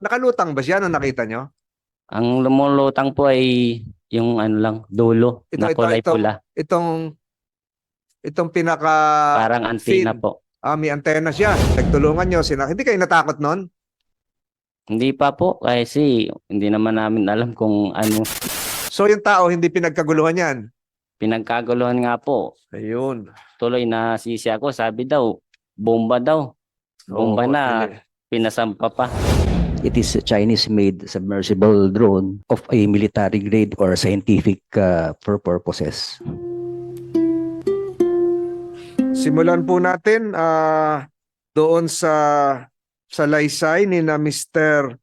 Nakalutang ba siya nung nakita nyo? Ang lumulutang po ay yung ano lang, dulo Ito, na ito, kulay ito. pula. Itong itong pinaka Parang antina fin. po. ah, may antena siya. Nagtulungan nyo. Sina, hindi kayo natakot nun? Hindi pa po kasi hindi naman namin alam kung ano So yung tao hindi pinagkaguluhan yan. pinagkaguluhan nga po. Ayun. Tuloy na sisi ako, sabi daw, bomba daw. Bomba Oo, na, hindi. pinasampa pa. It is a Chinese-made submersible drone of a military grade or scientific uh, pur- purposes. Simulan po natin ah doon sa sa laysay ni na Mr.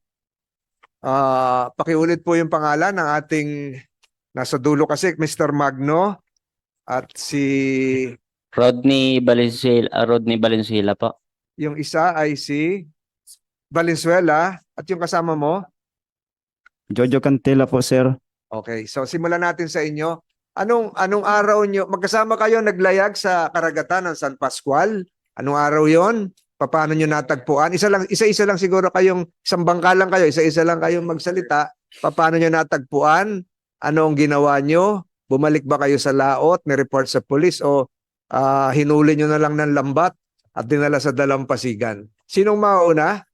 ah pakiulit po yung pangalan ng ating nasa dulo kasi Mr. Magno at si Rodney Valenzuela, ah, Rodney Valenzuela po. yung isa ay si Valenzuela at yung kasama mo. Jojo Cantela po, sir. Okay, so simulan natin sa inyo. Anong anong araw nyo? Magkasama kayo naglayag sa karagatan ng San Pascual. Anong araw 'yon? Paano nyo natagpuan? Isa lang isa-isa lang siguro kayong isang bangka lang kayo, isa-isa lang kayong magsalita. Paano nyo natagpuan? Ano ang ginawa nyo? Bumalik ba kayo sa laot, ni-report sa pulis o ah, hinuli nyo na lang ng lambat at dinala sa dalampasigan? Sinong mauna?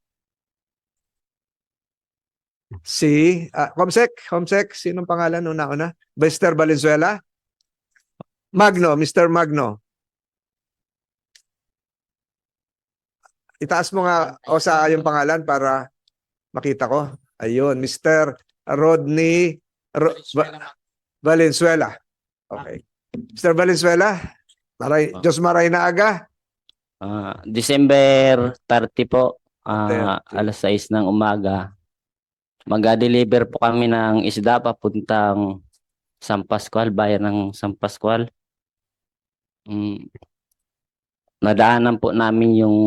Si ah, Comsec, Comsec, sinong pangalan una-una? Mr. Valenzuela? Magno, Mr. Magno. Itaas mo nga o sa yung pangalan para makita ko. Ayun, Mr. Rodney Ro- Va- Valenzuela. Okay. Mr. Valenzuela, maray, Diyos maray na aga. Ah, December 30 po, ah, 30. alas 6 ng umaga. Mag-deliver po kami ng isda papuntang San Pascual, bayan ng San Pascual. Mm. Nadaanan po namin yung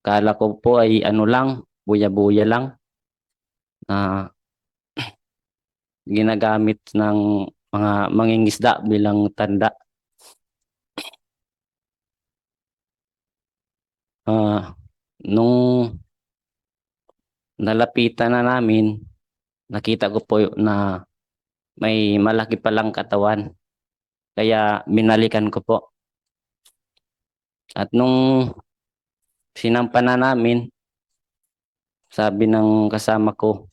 kala ko po ay ano lang, buya-buya lang na ginagamit ng mga mangingisda bilang tanda. Ah, nung nalapitan na namin, nakita ko po na may malaki palang katawan. Kaya binalikan ko po. At nung sinampa na namin, sabi ng kasama ko,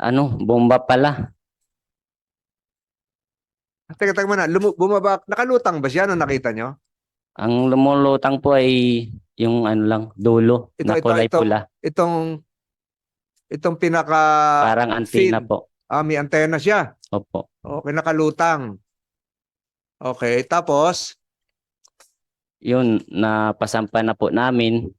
ano, bomba pala. Teka, teka muna, lumu- bumaba, nakalutang ba siya nung nakita nyo? Ang lumulutang po ay yung ano lang, dulo Ito, na ito, kulay ito. pula. Itong, itong pinaka, Parang antina fin. po. ah, may antena siya. Opo. Okay, nakalutang. Okay, tapos, Yun, napasampa na po namin.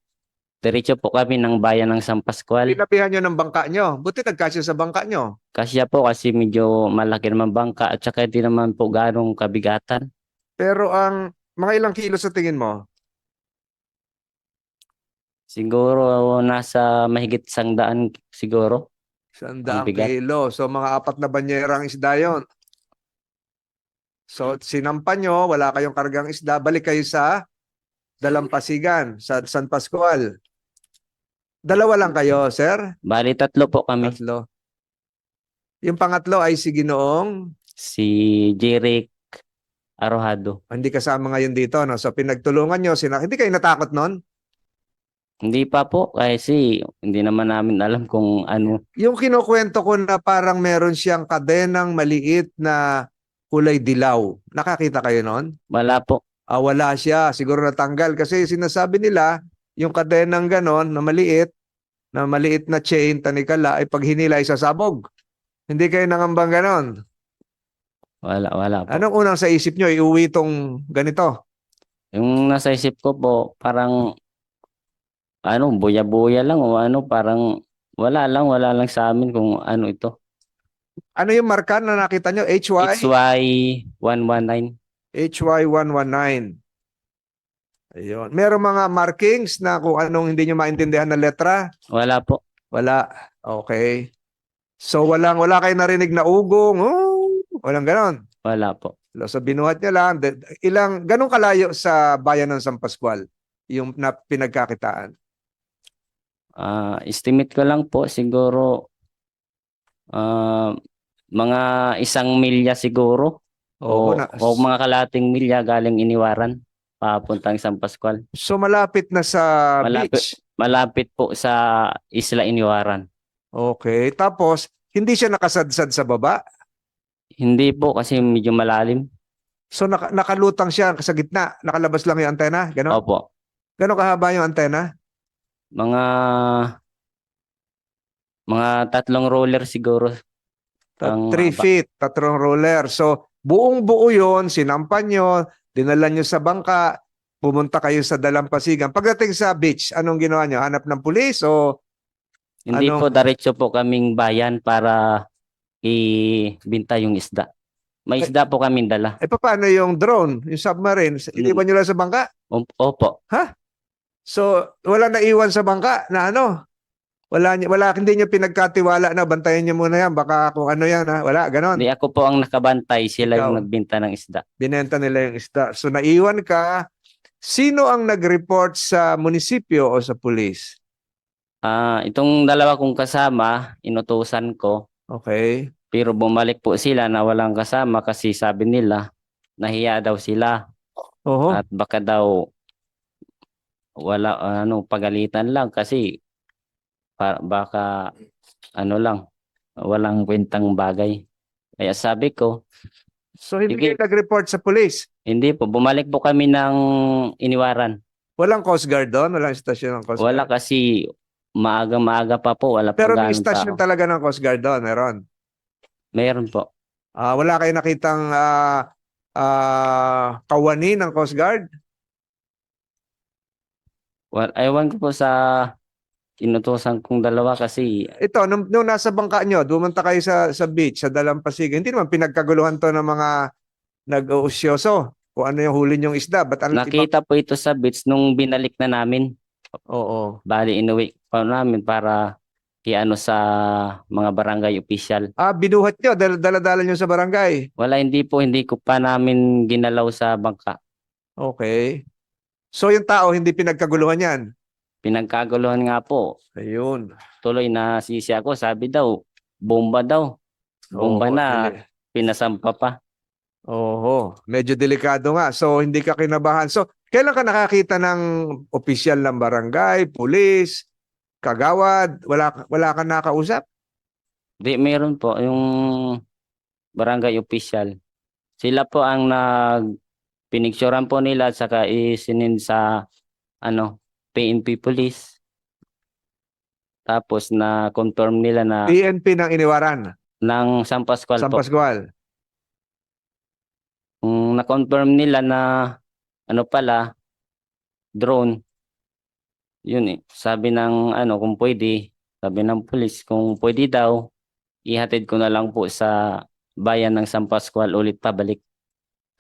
Diretso po kami ng bayan ng San Pascual. pinapihan nyo ng bangka nyo. Buti nagkasya sa bangka nyo. Kasya po kasi medyo malaki naman bangka at saka hindi naman po ganong kabigatan. Pero ang mga ilang kilo sa tingin mo? Siguro nasa mahigit sang daan siguro. Sandaang bigat. kilo. So mga apat na banyerang isda yon. So sinampan nyo, wala kayong kargang isda, balik kayo sa Dalampasigan, sa San Pascual. Dalawa lang kayo, sir? Bali tatlo po kami. Tatlo. Yung pangatlo ay si Ginoong, Si Jeric Arojado. hindi kasama ngayon dito. No? So pinagtulungan nyo, sina hindi kayo natakot nun? Hindi pa po kasi hindi naman namin alam kung ano. Yung kinukwento ko na parang meron siyang kadenang maliit na kulay dilaw. Nakakita kayo nun? Wala po. Ah, wala siya. Siguro natanggal. Kasi sinasabi nila, yung kadenang ganon na maliit, na maliit na chain, tanikala, ay pag hinila ay sasabog. Hindi kayo nangambang ganon. Wala, wala po. Anong unang sa isip nyo? Iuwi tong ganito. Yung nasa isip ko po, parang ano, buya-buya lang o ano, parang wala lang, wala lang sa amin kung ano ito. Ano yung marka na nakita nyo? HY? XY119. HY119. Ayun. Merong mga markings na kung anong hindi nyo maintindihan na letra? Wala po. Wala. Okay. So walang wala kayo narinig na ugong. Oh, walang ganon. Wala po. So binuhat niya lang. Ilang, ganong kalayo sa bayan ng San Pascual yung na pinagkakitaan? Ah, estimate ko lang po siguro ah, mga isang milya siguro o, na- o mga kalating milya galing Iniwaran papuntang San Pascual. So malapit na sa Malapit. beach. Malapit po sa Isla Iniwaran. Okay. Tapos, hindi siya nakasadsad sa baba. Hindi po kasi medyo malalim. So naka, nakalutang siya sa gitna. Nakalabas lang yung antena. Ganon? Opo. Ganon kahaba yung antena? Mga mga tatlong roller siguro. Ang Three haba. feet, tatlong roller. So, buong buo yon sinampan nyo, dinala nyo sa bangka, pumunta kayo sa Dalampasigan. Pagdating sa beach, anong ginawa nyo? Hanap ng pulis o Hindi Ano? po diretso po kaming bayan para ibinta yung isda. May isda po kaming dala. eh paano yung drone, yung submarine? Iniwan nyo lang sa bangka? Op- Opo. So, wala na iwan sa bangka na ano? Wala, niya- wala, hindi nyo pinagkatiwala na bantayan nyo muna yan. Baka kung ano yan ha. Wala, ganon. Hindi ako po ang nakabantay. Sila yung Ikaw. nagbinta ng isda. Binenta nila yung isda. So, naiwan ka. Sino ang nag-report sa munisipyo o sa pulis? Ah, itong dalawa kong kasama, inutusan ko. Okay. Pero bumalik po sila na walang kasama kasi sabi nila, nahiya daw sila. Oho. At baka daw wala ano pagalitan lang kasi pa, baka ano lang walang kwentang bagay. Kaya sabi ko, So, hindi Sige. kayo nag-report sa pulis? hindi po bumalik po kami ng iniwaran. Walang Coast Guard doon? Walang istasyon ng Coast Wala Guard? kasi maaga-maaga pa po, wala Pero pa may tao. talaga ng Coast Guard doon, meron. Meron po. Ah, wala kayo nakitang ah ah, kawani ng Coast Guard? Well, ewan ko po sa inutusan kong dalawa kasi Ito, nung, nung nasa bangka nyo, dumunta kayo sa, sa beach, sa Dalampasigan, hindi naman pinagkaguluhan to ng mga nag-uusyoso. Kung ano yung huli nyong isda. Ba't ang nakita po ito sa beach nung binalik na namin. Oo. Bali, inuwi pa namin para iano sa mga barangay official. Ah, binuhat nyo, dal- dala-dala nyo sa barangay. Wala, hindi po, hindi ko pa namin ginalaw sa bangka. Okay. So yung tao, hindi pinagkaguluhan yan. Pinagkaguluhan nga po. Ayun. Tuloy na sisi ako, sabi daw, bomba daw. Bomba Oo, na, dili- pinasampa pa. Oho, medyo delikado nga. So hindi ka kinabahan. So kailan ka nakakita ng opisyal ng barangay, pulis, kagawad? Wala ka- wala ka nakausap? Di, meron po, yung barangay official. Sila po ang nag pinicturean po nila at saka isinin sa ano PNP police. Tapos na confirm nila na PNP ng iniwaran, ng San Pascual San po. Pascual. Kung na-confirm nila na ano pala drone. Yun eh. Sabi ng ano kung pwede, sabi ng police kung pwede daw ihatid ko na lang po sa bayan ng San Pascual ulit pabalik.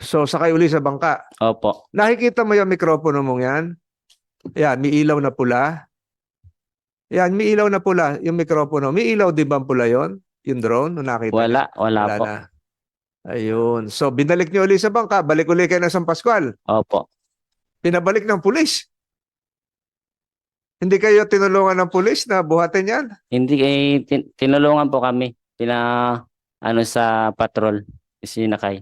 So sakay uli sa bangka. Opo. Nakikita mo yung mikropono mong yan? Yan, may ilaw na pula. Yan, may ilaw na pula yung mikropono. May ilaw di ba ang pula yon? Yung drone, nung nakita? Wala, wala, Wala po. na. Ayun. So, binalik niyo uli sa bangka. Balik uli kayo ng San Pascual. Opo. Pinabalik ng pulis. Hindi kayo tinulungan ng pulis na buhatin yan? Hindi eh, tin- tinulungan po kami. Pina ano sa patrol sinakay.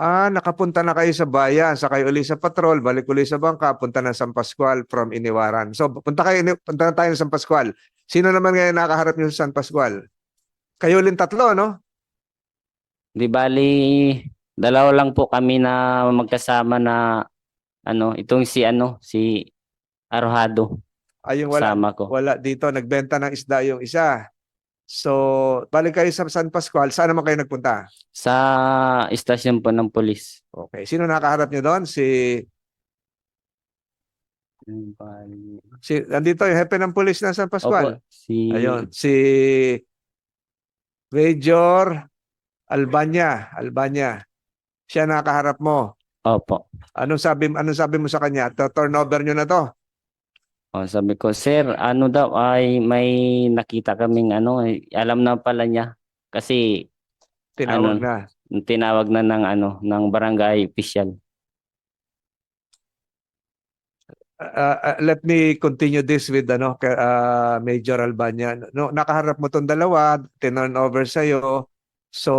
Ah, nakapunta na kayo sa bayan, sakay uli sa patrol, balik uli sa bangka, punta ng San Pascual from Iniwaran. So, punta kayo, punta na tayo ng San Pascual. Sino naman ngayon nakaharap niyo sa San Pascual? Kayo ulit tatlo, no? Di bali dalawa lang po kami na magkasama na ano, itong si ano, si Arojado Ay, yung wala, sama ko. wala dito, nagbenta ng isda yung isa. So, balik kayo sa San Pascual. Saan naman kayo nagpunta? Sa istasyon po ng pulis. Okay. Sino nakaharap niyo doon? Si, si, nandito yung hepe ng pulis ng San Pascual. Opo, si Ayun, si Major Albania, Albania. Siya nakaharap mo. Opo. Anong sabi anong sabi mo sa kanya? To turnover niyo na to. O, sabi ko, sir, ano daw ay may nakita kaming ano, eh, alam na pala niya kasi Tinawag Ano? na. tinawag na ng ano, ng barangay official. uh, uh, let me continue this with ano ka- uh, Major Albania. No, nakaharap mo tong dalawa, tinurn over sa So,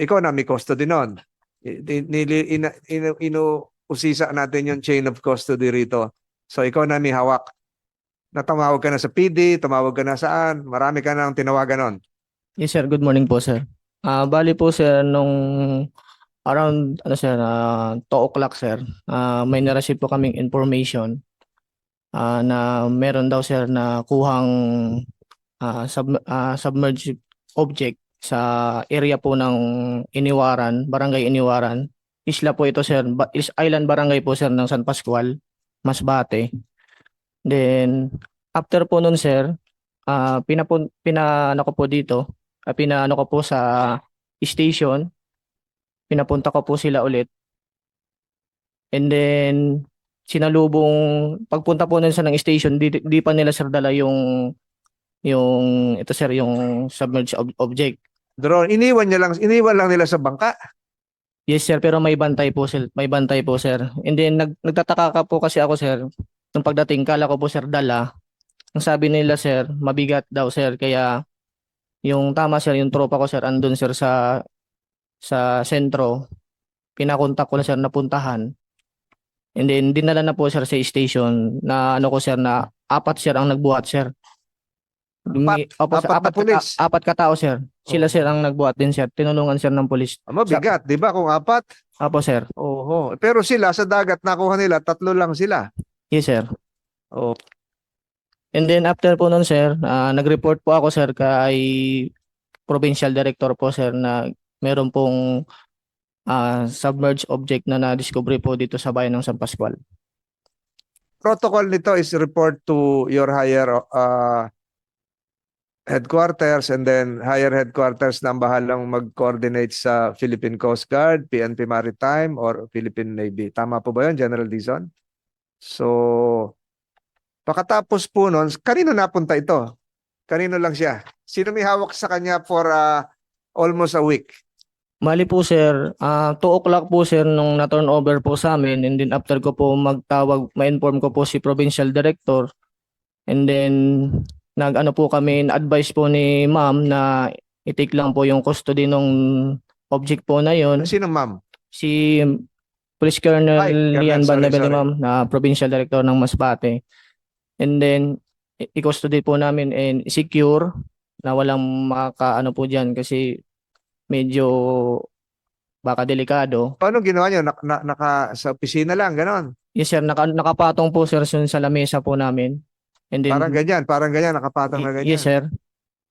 ikaw na may custody noon. I- di- Nili ina, inu, inuusisa natin yung chain of custody rito. So, ikaw na may hawak. Natamawag ka na sa PD, tumawag ka na saan, marami ka nang tinawagan noon. Yes sir, good morning po sir. Ah, bali po sir nung around ano sir, ah 2 o'clock sir, ah may na-receive po kaming information ah na meron daw sir na kuhang ah, sub, ah, submerged object sa area po ng Iniwaran, Barangay Iniwaran. Isla po ito sir, is island barangay po sir ng San Pascual, Masbate. Then after po nun sir, ah pinapun pinaano ko po dito uh, pinaano ko po sa station. Pinapunta ko po sila ulit. And then, sinalubong, pagpunta po nun sa ng station, di, di pa nila sir dala yung, yung, ito sir, yung submerged ob- object. Drone, iniwan niya lang, iniwan lang nila sa bangka. Yes sir, pero may bantay po sir, may bantay po sir. And then, nag, nagtataka ka po kasi ako sir, nung pagdating, kala ko po sir dala. Ang sabi nila sir, mabigat daw sir, kaya yung tama sir, yung tropa ko sir, andun sir sa sa sentro. Pinakontak ko na sir na puntahan. And then dinala na po sir sa station na ano ko sir na apat sir ang nagbuhat sir. Dumi- Opo, sir, Apat na apat, pulis? kata- apat katao sir. Sila sir ang nagbuhat din sir. Tinulungan sir ng pulis. Ah, Mabigat, di ba? Kung apat. Opo sir. Oho. Pero sila sa dagat nakuha nila, tatlo lang sila. Yes sir. Oh, And then after po nun sir, ah, nag-report po ako sir kay provincial director po sir na meron pong ah, submerged object na na-discover po dito sa bayan ng San Pascual. protocol nito is report to your higher uh, headquarters and then higher headquarters na ang bahalang mag-coordinate sa Philippine Coast Guard, PNP Maritime, or Philippine Navy. Tama po ba yun, General Dizon? So, pakatapos po nun, kanino napunta ito? Kanino lang siya? Sino may hawak sa kanya for uh, almost a week? Mali po sir, ah 2 o'clock po sir nung na-turn over po sa amin and then after ko po magtawag, ma-inform ko po si provincial director and then nag-ano po kami, na-advise po ni ma'am na i-take lang po yung custody ng object po na yon Sino ma'am? si Police Colonel Ay, Lian sorry, Bandabel sorry. ma'am na provincial director ng Masbate and then i-custody po namin and secure na walang makaano po dyan kasi medyo baka delikado. Paano ginawa niyo? Nak- na- naka, sa opisina lang, ganon. Yes sir, naka, nakapatong po sir sa lamesa po namin. And then, Parang ganyan, parang ganyan, nakapatong na ganyan. yes sir.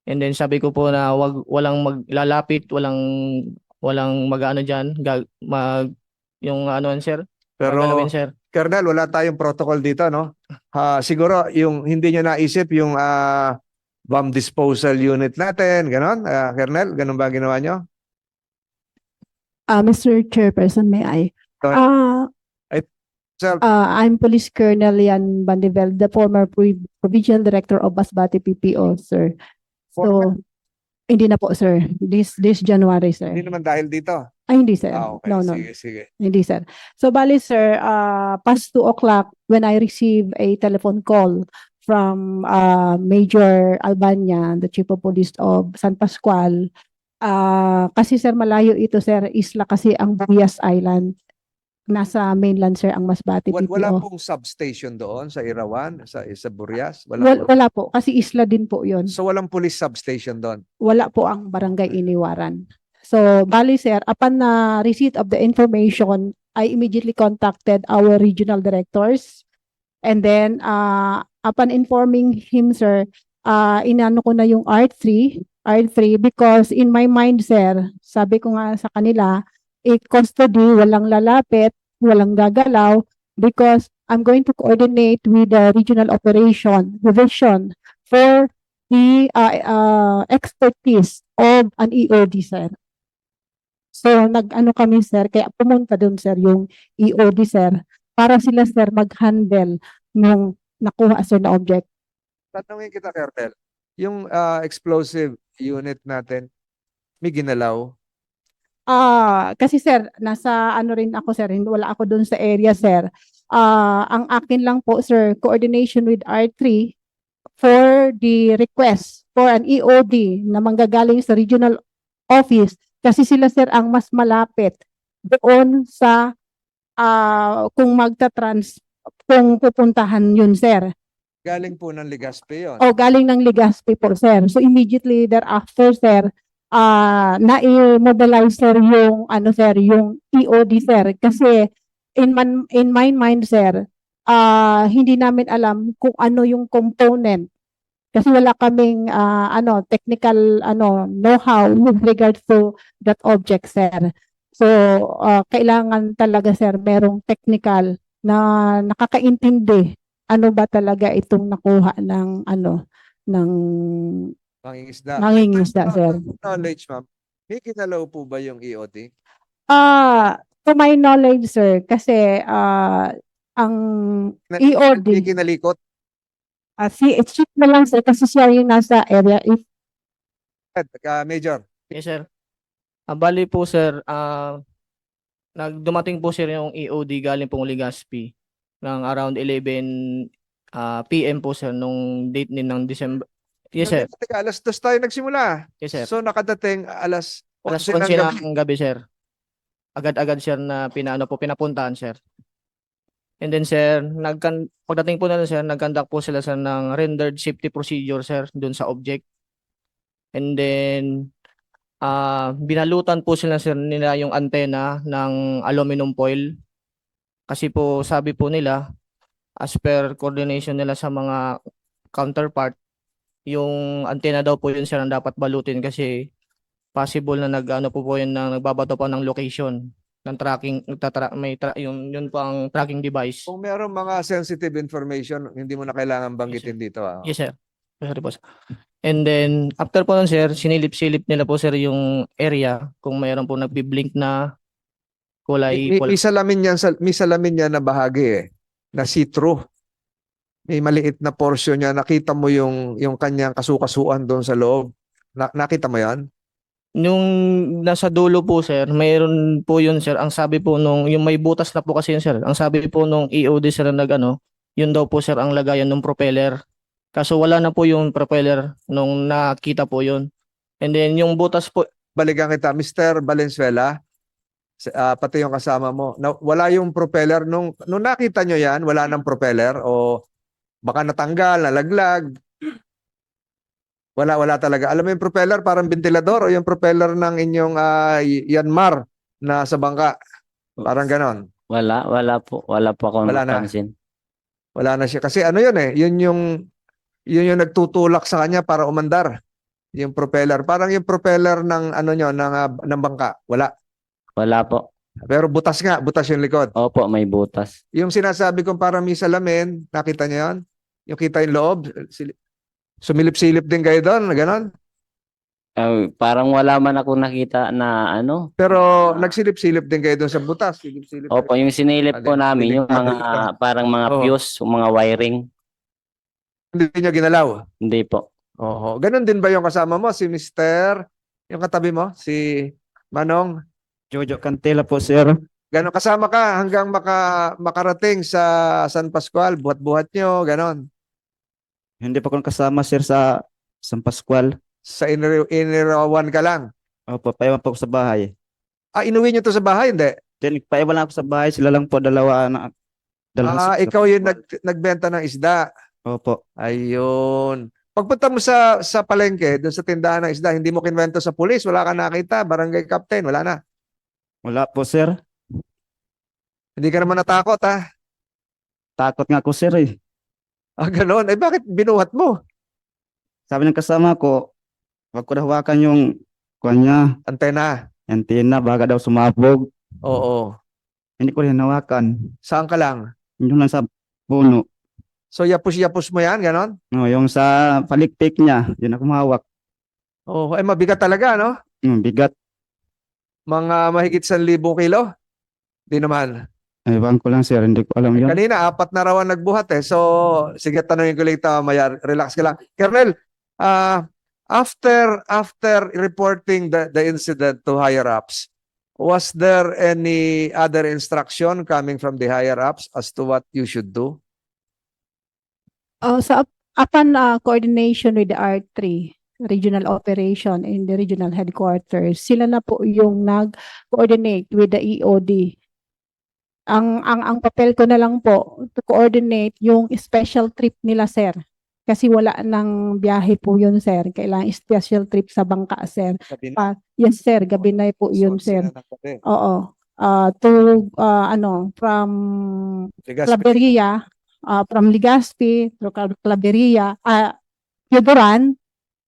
And then sabi ko po na wag walang maglalapit, walang walang mag-ano diyan, mag yung ano sir, Pero, gagalawin sir. Colonel, wala tayong protocol dito, no? Ah, siguro, yung hindi nyo naisip yung ah, bomb disposal unit natin, ganon? Ah, Colonel, ganon ba ang ginawa nyo? Uh, Mr. Chairperson, may I? Go Uh, Sir, uh, I'm Police Colonel Yan Bandivel, the former Pro- Provincial Director of Basbati PPO, sir. So, hindi na po, sir. This, this January, sir. hindi naman dahil dito. Ay, hindi, sir. Ah, okay. No, no. Sige, sige. Hindi, sir. So, bali, sir, uh, past two o'clock, when I receive a telephone call from uh, Major Albania, the Chief of Police of San Pascual, uh, kasi, sir, malayo ito, sir. Isla kasi ang Buyas Island. Nasa mainland, sir, ang Masbate Wal- Wala PPO. pong substation doon sa Irawan, sa, sa Burias? Wala Wal- po. wala po, kasi isla din po yon. So, walang police substation doon? Wala po ang barangay iniwaran. So, bali sir, upon na receipt of the information, I immediately contacted our regional directors. And then, uh, upon informing him, sir, uh, inano ko na yung R3, R3, because in my mind, sir, sabi ko nga sa kanila, eh, custody, walang lalapit, walang gagalaw, because I'm going to coordinate with the regional operation division for the uh, uh, expertise of an EOD, sir. So, nag-ano kami, sir, kaya pumunta doon, sir, yung EOD, sir, para sila, sir, mag-handle nung nakuha, sir, na object. Tatanungin kita, Colonel. Yung ah, explosive unit natin, may ginalaw? Ah, kasi, sir, nasa ano rin ako, sir, hindi wala ako doon sa area, sir. ah, ang akin lang po, sir, coordination with R3 for the request for an EOD na manggagaling sa regional office kasi sila, sir, ang mas malapit doon sa ah, kung magta-trans, kung pupuntahan yun, sir. Galing po ng Ligaspe yun. O galing ng Legazpi po, sir. So immediately thereafter, sir, ah na-mobilize, sir, yung, ano, sir, yung EOD, sir. Kasi in, man, in my mind, sir, ah hindi namin alam kung ano yung component. Kasi wala kaming, ah, ano, technical, ano, know-how with regards to that object, sir. So, ah, kailangan talaga, sir, merong technical na nakakaintindi ano ba talaga itong nakuha ng ano ng Mangingisda. nangingisda sir. Knowledge, ma'am. May kinalaw po ba yung E EOD? Ah, to my knowledge sir kasi ah ang Na- EOD. May kinalikot? Ah, si check na lang sir kasi siya yung nasa area if Uh, Major. Yes, sir. Ah, bali po, sir, ah nagdumating po sir yung EOD galing pong Legazpi ng around 11 ah, PM po, sir, nung date din ng December. Yes, sir. Teka, alas dos tayo nagsimula. Yes, sir. So nakadating alas Alas 11 ng 11 gabi. ng gabi, sir. Agad-agad, sir, na pinaano po, pinapuntahan, sir. And then, sir, nagkan pagdating po na sir, nagkandak po sila sir ng rendered safety procedure, sir, dun sa object. And then, ah binalutan po sila, sir, nila yung antena ng aluminum foil. Kasi po, sabi po nila, as per coordination nila sa mga counterpart, yung antena daw po yun, sir, ang dapat balutin kasi possible na nag-ano po po yun na nagbabato pa ng location ng tracking nagtatra may tra- yung yun po ang tracking device. Kung meron mga sensitive information, hindi mo na kailangan banggitin dito. Ah. Yes sir. Sorry po. sir. And then after po nun sir, sinilip-silip nila po sir yung area kung mayroon po nagbi-blink na kulay May, kulay may salamin yan, sa- may salamin yan na bahagi eh, na see-through. May maliit na portion niya, nakita mo yung yung kanyang kasukasuan doon sa loob. Na, nakita mo yan? Nung nasa dulo po sir, mayroon po yun sir. Ang sabi po nung yung may butas na po kasi yun sir. Ang sabi po nung EOD sir na nagano, yun daw po sir ang lagayan ng propeller. Kaso wala na po yung propeller nung nakita po yun. And then yung butas po, Balikan kita, Mr. Valenzuela, ah, pati yung kasama mo, na, wala yung propeller. Nung, nung nakita nyo yan, wala nang propeller o baka natanggal, nalaglag. Wala, wala talaga. Alam mo yung propeller, parang ventilador o yung propeller ng inyong Y- Yanmar na sa bangka. Parang ganon. Wala, wala po. Wala po akong Wala na. napansin. Wala na siya. Kasi ano yun eh, yun yung, yun yung nagtutulak sa kanya para umandar. Yung propeller. Parang yung propeller ng ano nyo, ng, ah, ng bangka. Wala. Wala po. Pero butas nga, butas yung likod. Opo, may butas. Yung sinasabi kong parang may salamin, nakita niyo yun? Yung kita yung loob, sil- sumilip-silip din kayo doon, ganon. Eh, parang wala man ako nakita na ano. Pero nagsilip-silip din kayo doon sa butas. Silip-silip Opo, yung sinilip po Alin, namin, yung mga parang mga Oo. fuse, yung mga wiring. Hindi niyo ginalaw. Hindi po. Oo. Ganon din ba yung kasama mo? Si Mr. Yung katabi mo? Si Manong? Jojo Cantela po, sir. Ganon kasama ka hanggang maka, makarating sa San Pascual, buhat-buhat nyo, ganon. Hindi pa ko kasama, sir, sa San Pascual. Sa inir inirawan ka lang. Opo, paiwan po ako sa bahay. Ah, inuwi nyo to sa bahay, hindi? Then, paiwan lang ako sa bahay. Sila lang po, dalawa na. Ah, Dalawa sa- ikaw yung nag, nagbenta ng isda. Opo. Ayun. Pagpunta mo sa sa palengke, doon sa tindahan ng isda, hindi mo kinwento sa pulis, wala ka nakita, barangay captain, wala na. Wala po, sir. Hindi ka naman natakot, ha? Takot nga ako, sir, eh. Ah, gano'n. Eh, bakit binuhat mo? Sabi ng kasama ko, wag ko na hawakan yung kanya, Antena. antenna, baka daw sumabog. Oo. Hindi ko rin hawakan. Saan ka lang? Yung lang sa puno. So, yapos-yapos mo yan, gano'n? No, yung sa palikpik niya, yun ako mahawak. Oo. Eh, mabigat talaga, no? Hmm, bigat. Mga mahigit sa libong kilo? Di naman. Ewan ko lang, sir. Hindi ko alam yun. Kanina, apat na rawan nagbuhat eh. So, sige, tanongin ko lang ito, maya, relax ka lang. Colonel, ah, after after reporting the, the incident to higher ups, Was there any other instruction coming from the higher ups as to what you should do? Uh, so up- upon uh, coordination with the R3 regional operation in the regional headquarters, sila na po yung nag-coordinate with the EOD. Ang ang ang papel ko na lang po to coordinate yung special trip nila sir. Kasi wala nang biyahe po yun sir. Kailangan special trip sa bangka sir. Sabi Pa, yes sir, gabi na po yun sir. Oo. Uh, to uh, ano from Claveria, uh, from Legazpi to Claveria, uh, Yodoran,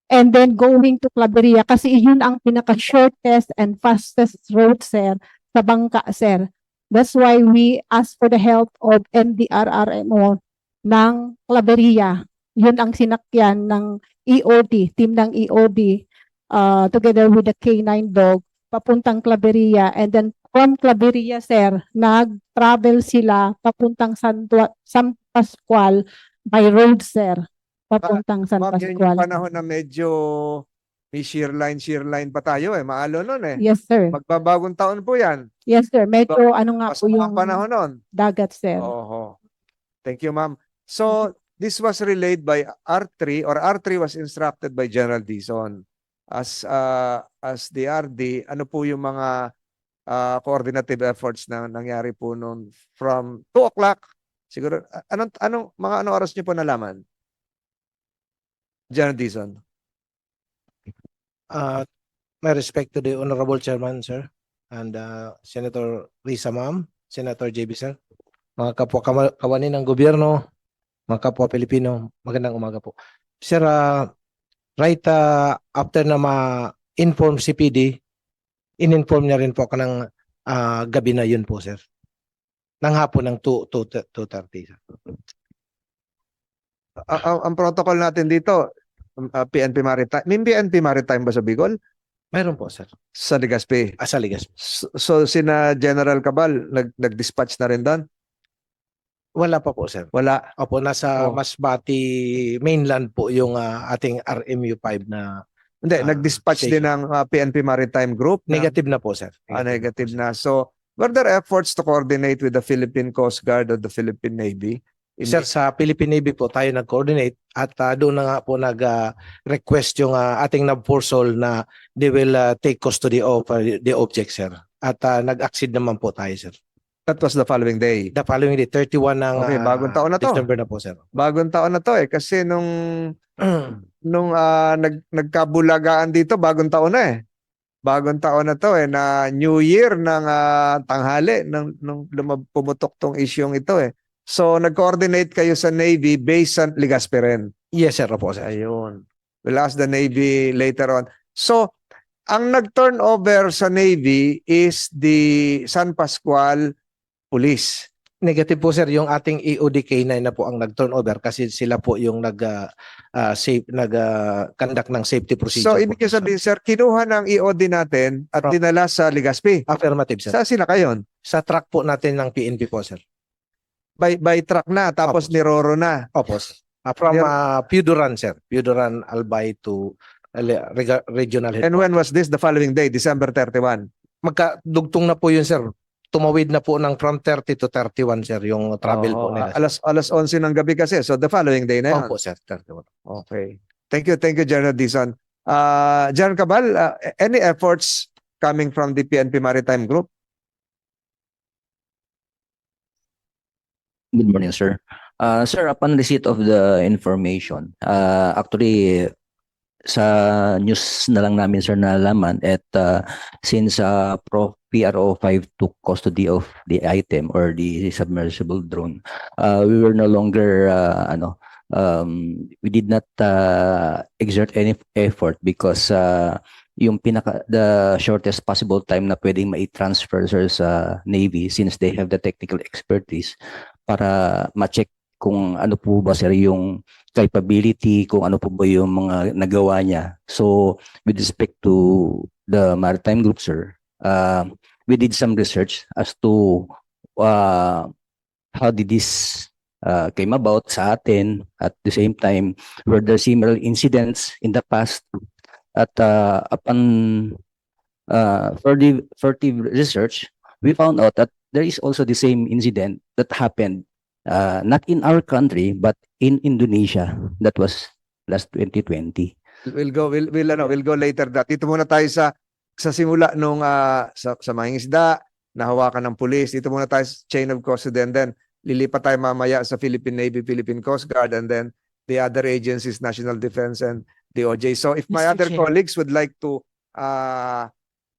and then going to Claveria kasi yun ang pinaka-shortest and fastest road, sir, sa bangka, sir. That's why we ask for the help of NDRRMO ng Claveria. Yun ang sinakyan ng EOD, team ng EOD, uh, together with the K9 dog, papuntang Claveria, and then from Claveria, sir, nag-travel sila papuntang San, San Pascual by road, sir. Papuntang San Ma'am, yun yung Pascual. panahon na medyo may shear line, shear line pa tayo eh. Maalo nun eh. Yes, sir. Magbabagong taon po yan. Yes, sir. Medyo ano nga po yung panahon nun. dagat, sir. Oo. Thank you, ma'am. So, this was relayed by R3 or R3 was instructed by General Dizon. As uh, as the RD, ano po yung mga uh, coordinative efforts na nangyari po noon from 2 o'clock? Siguro, anong, anong, mga anong oras niyo po nalaman? General Dizon. Uh, my respect to the Honorable Chairman, sir, and uh, Senator Risa Ma'am, Senator JB, sir. Mga kapwa kama- kawani ng gobyerno, mga kapwa Pilipino, magandang umaga po. Sir, uh, right uh, after na ma-inform si PD, in-inform niya rin po ako ng uh, gabi na yun po, sir. Nang hapon ng 2, 2, 2.30, sir. A- a- ang protocol natin dito, uh, PNP Maritime. May PNP Maritime ba sa Bicol? Mayroon po, sir. Sa Legazpi. Asa Ligas. So, so sina General Cabal, nag, nag-dispatch na rin doon? Wala pa po, sir. Wala. Opo, nasa Oh. Masbati mainland po yung ah, ating RMU5 na Hindi, Ah, nag-dispatch station. din ng uh, PNP Maritime Group. na- negative na po, sir. Ah, negative po, na. So, were there efforts to coordinate with the Philippine Coast Guard or the Philippine Navy? Sir. Sir, sa Philippine Navy po tayo nag-coordinate at ah, doon na nga po nag-request yung ah, ating NAVFORSOL na they will ah, take custody of ah, the object, sir. At ah, nag-accede naman po tayo, sir. That was the following day. The following day, 31 ng Okay, ah, bagong taon na to. December na po, sir. Bagong taon na to eh. Kasi nung nung ah, nag, nagkabulagaan dito, bagong taon na eh. Bagong taon na to eh, na New Year ng ah, tanghali, nung, nung lumab- pumutok tong isyong ito eh. So, nag-coordinate kayo sa Navy based sa Legazpi rin. yes, sir. Opo, sir. Ayun. We'll ask the Navy later on. So, ang nag-turn over sa Navy is the San Pascual Police. Negative po sir, yung ating E EODK9 na po ang nag-turnover kasi sila po yung nag ah, safe nag ah, conduct ng safety procedure. So, po. ibig sabihin, sir, kinuha ng EOD natin at Pro- dinala sa Legazpi. affirmative sir. Sa sila kayon? Sa track po natin ng PNP po sir. By, by truck na, tapos Opo. niroro na. Opo. sir. Ah, from There- ah, Puduran sir. Puduran Albay to ah, le- rega- regional And headquarters. when was this? The following day, December 31. Magkadugtong na po yun sir. Tumawid na po ng from 30 to 31 sir yung travel po Oo, nila. Alas, alas 11 ng gabi kasi. So, the following day na yun. Opo sir, 31. Okay. Thank you, thank you, General Dizon. Uh, General Cabal, uh, any efforts coming from the PNP Maritime Group? Good morning, sir. Uh, sir, upon receipt of the information, uh, actually, sa news na lang namin, sir, nalaman at uh, since uh, Pro PRO 5 took custody of the item or the submersible drone, uh, we were no longer, uh, ano, um, we did not uh, exert any effort because uh, yung pinaka the shortest possible time na pwedeng mai-transfer sa Navy since they have the technical expertise para ma-check kung ano po ba sir yung capability, kung ano po ba yung mga nagawa niya. So, with respect to the maritime group, sir, uh, we did some research as to uh, how did this uh, came about sa atin. At the same time, were there similar incidents in the past? At uh, upon uh, further further research, we found out that there is also the same incident that happened uh, not in our country but in Indonesia. That was last 2020. We'll go we'll we'll ano, we'll go later that. Dito muna tayo sa sa simula nung ah, sa sa mangingisda, nahawakan ng pulis. Dito muna tayo sa chain of custody and then lilipat tayo mamaya sa Philippine Navy, Philippine Coast Guard and then the other agencies, National Defense and DOJ. So if my Mr. other Chair. colleagues would like to uh,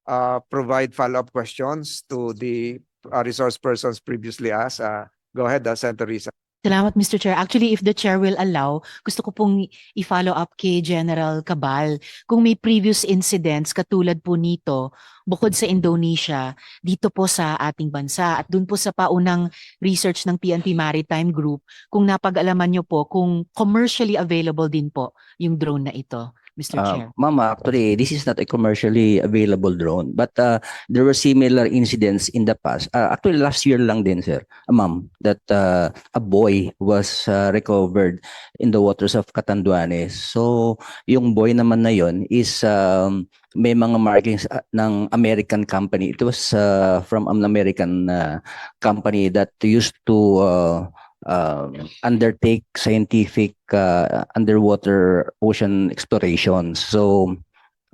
uh, provide follow-up questions to the uh, resource persons previously asked, uh, go ahead, uh, Senator Risa. Salamat, Mr. Chair. Actually, if the Chair will allow, gusto ko pong i-follow up kay General Cabal. Kung may previous incidents katulad po nito, bukod sa Indonesia, dito po sa ating bansa at dun po sa paunang research ng PNP Maritime Group, kung napag-alaman nyo po kung commercially available din po yung drone na ito, Mr. Chair. Uh, Mama, actually, this is not a commercially available drone, but uh, there were similar incidents in the past. Uh, actually, last year lang din, sir, uh, ma'am, that uh, a boy was uh, recovered in the waters of Catanduanes. So, yung boy naman na yon is um, may mga markings uh, ng American company. It was uh, from an American uh, company that used to uh, um, undertake scientific uh, underwater ocean explorations. So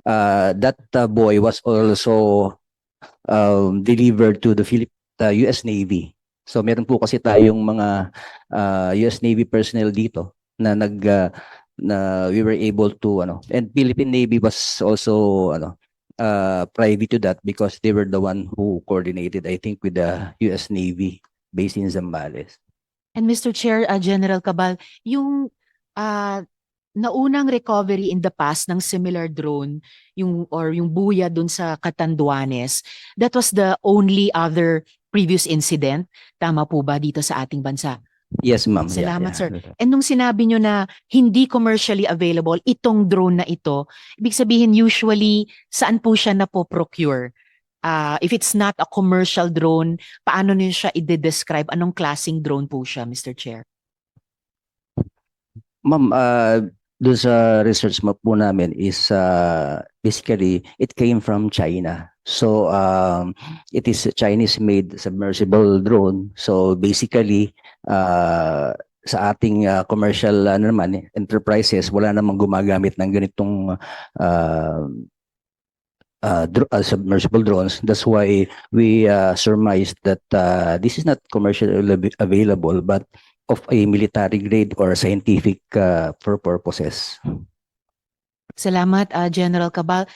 uh, that uh, boy was also um, delivered to the Philip the US Navy. So meron po kasi tayong mga uh, US Navy personnel dito na nag uh, na we were able to ano and Philippine Navy was also ano uh, privy to that because they were the one who coordinated I think with the US Navy based in Zambales. And Mr. Chair, uh, General Cabal, yung ah, naunang recovery in the past ng similar drone, yung or yung buya dun sa Catanduanes, that was the only other previous incident. Tama po ba dito sa ating bansa? Yes, ma'am. Yeah, Salamat, yeah. sir. And nung sinabi nyo na hindi commercially available itong drone na ito, ibig sabihin usually saan po siya na po procure? Ah, if it's not a commercial drone, paano niyo siya i-describe? Anong klasing drone po siya, Mr. Chair? Ma'am, uh, doon sa research map po namin is uh, basically it came from China. So um, it is a Chinese-made submersible drone. So basically uh, sa ating uh, commercial ano naman, enterprises, wala namang gumagamit ng ganitong uh, uh, uh, submersible drones. That's why we uh, surmised that uh, this is not commercially av- available, but of a military grade or scientific uh, for purposes. Salamat, ah, General Cabal.